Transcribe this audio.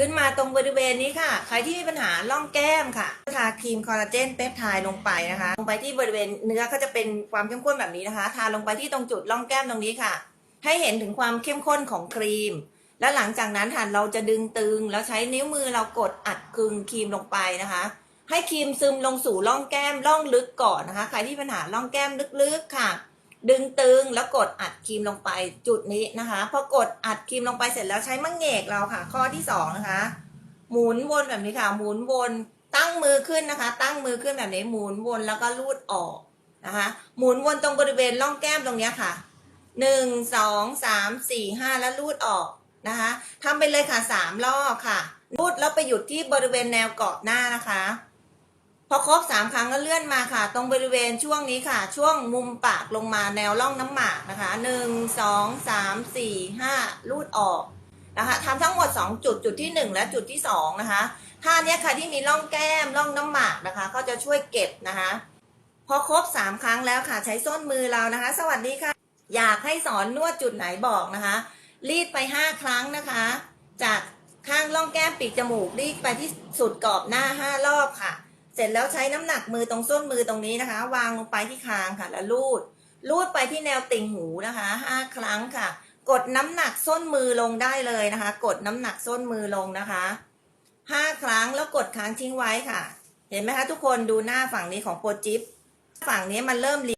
ขึ้นมาตรงบริเวณนี้ค่ะ ใครที่มีปัญหาร่องแก้มค่ะทาครีมคอลลาเจนเปปไทด์ลงไปนะคะ ลงไปที่บริเวณเนื้อก็จะเป็นความเข้มข้นแบบนี้นะคะ ทาลงไปที่ตรงจุดร่องแก้มตรงนี้ค่ะ ให้เห็นถึงความเข้มข้นของครีม แล้วหลังจากนั้นค่ะเราจะดึงตึง แล้วใช้นิ้วมือเรากดอัดกึงครีมลงไปนะคะ ให้ครีมซึมลงสู่ร่องแก้มร่องลึกก่อนนะคะ ใครที่ปัญหาร่องแก้มลึกๆค่ะ ดึงตึงแล้วกดอัดครีมลงไปจุดนี้นะคะพอกดอัดครีมลงไปเสร็จแล้วใช้มะเหงกเราค่ะ ข้อที่สองนะคะ หมุนวนแบบนี้ค่ะ หมุนวนตั้งมือขึ้นนะคะ ตั้งมือขึ้นแบบนี้หมุนวนแล้วก็ลูดออกนะคะ หมุนวนตรงบริเวณร่องแก้มตรงนี้ค่ะหนึ่งสองสามสี่ห้าแล้วลูดออกนะคะทำไปเลยค่ะสามรอบค่ะลูดแล้วไปหยุดที่บริเวณแนวเกาะหน้านะคะ อครบสามครั้งก็เลื่อนมาค่ะ ตรงบริเวณช่วงนี้ค่ะ ช่วงมุมปากลงมาแนวร่องน้ำหมากนะคะหนึ่งสองสามสี่ห้าลูดออกนะคะทำทั้งหมด 2 จุดจุดที่ 1 และจุดที่ 2 นะคะท่านี้ค่ะที่มีร่องแก้มร่องน้ำหมากนะคะ ก็จะช่วยเก็บนะคะ พอครบ 3 ครั้งแล้วค่ะ ใช้ส้นมือเรานะคะ สวัสดีค่ะ อยากให้สอนนวดจุดไหนบอกนะคะ รีดไป 5 ครั้งนะคะ จากข้างร่องแก้มปีกจมูกรีดไปที่สุดกรอบหน้า 5 รอบค่ะ เสร็จแล้วใช้น้ำหนักมือตรงส้นมือตรงนี้นะคะ วางลงไปที่คางค่ะ แล้วลูด ลูดไปที่แนวติ่งหูนะคะห้าครั้งค่ะ กดน้ำหนักส้นมือลงได้เลยนะคะ กดน้ำหนักส้นมือลงนะคะห้าครั้งแล้วกดค้างทิ้งไว้ค่ะ เห็นไหมคะทุกคนดูหน้าฝั่งนี้ของโปรจิปฝั่งนี้มันเริ่มรี